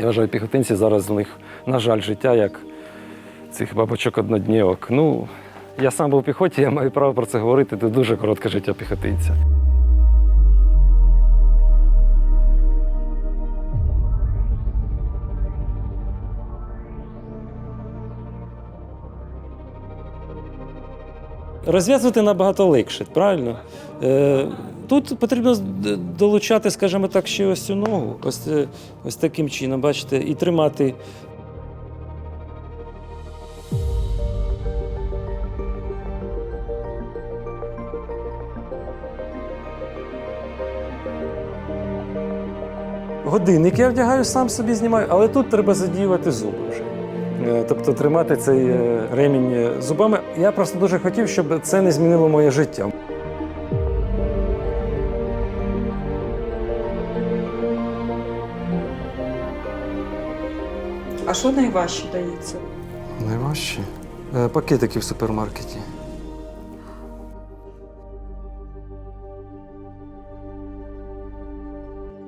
Я вважаю, піхотинці зараз в них, на жаль, життя як цих бабочок одноднєвок. Ну, я сам був в піхоті, я маю право про це говорити. Це дуже коротке життя піхотинця. Розв'язувати набагато легше, правильно? Е, тут потрібно долучати, скажімо так, ще ось цю ногу, ось, е, ось таким чином, бачите, і тримати. Годинник я вдягаю, сам собі знімаю, але тут треба задіювати зуби вже. Е, Тобто тримати цей е, ремінь е, зубами. Я просто дуже хотів, щоб це не змінило моє життя. А що найважче дається? Найважче. Пакетики в супермаркеті.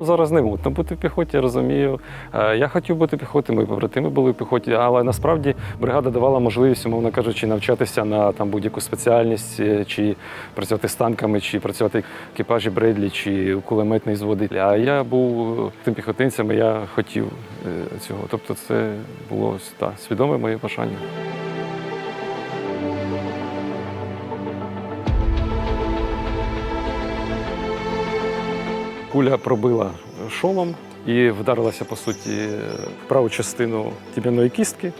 Зараз не мутно бути в піхоті, я розумію. Е, Я хотів бути піхоти, мої побратими були в піхоті, але насправді бригада давала можливість, умовно кажучи, навчатися на там будь-яку спеціальність, е, чи працювати з танками, чи працювати в екіпажі Бредлі, чи кулеметний зводитель. А я був тим піхотинцем, і я хотів е, цього. Тобто, це було та, свідоме моє бажання. Куля пробила шолом і вдарилася, по суті, в праву частину тіб'яної кістки.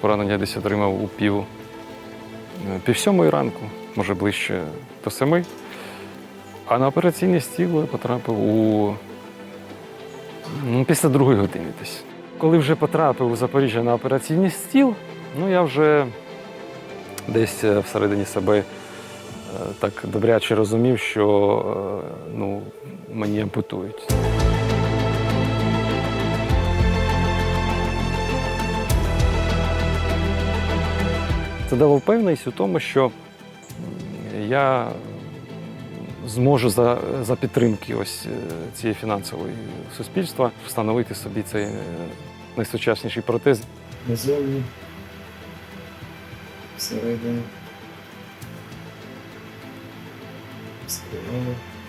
Поранення десь отримав у пів, е, пів сьомої ранку, може ближче до семи. А на операційний стіл потрапив у ну, після другої години десь. Коли вже потрапив у Запоріжжя на операційний стіл, ну я вже десь е, всередині себе так добряче розумів, що е, ну, мені ампутують. Це дало впевненість у тому, що я зможу за, за підтримки ось е, цієї фінансової суспільства встановити собі цей е, найсучасніший протез. Назовні. Всередину. Thanks.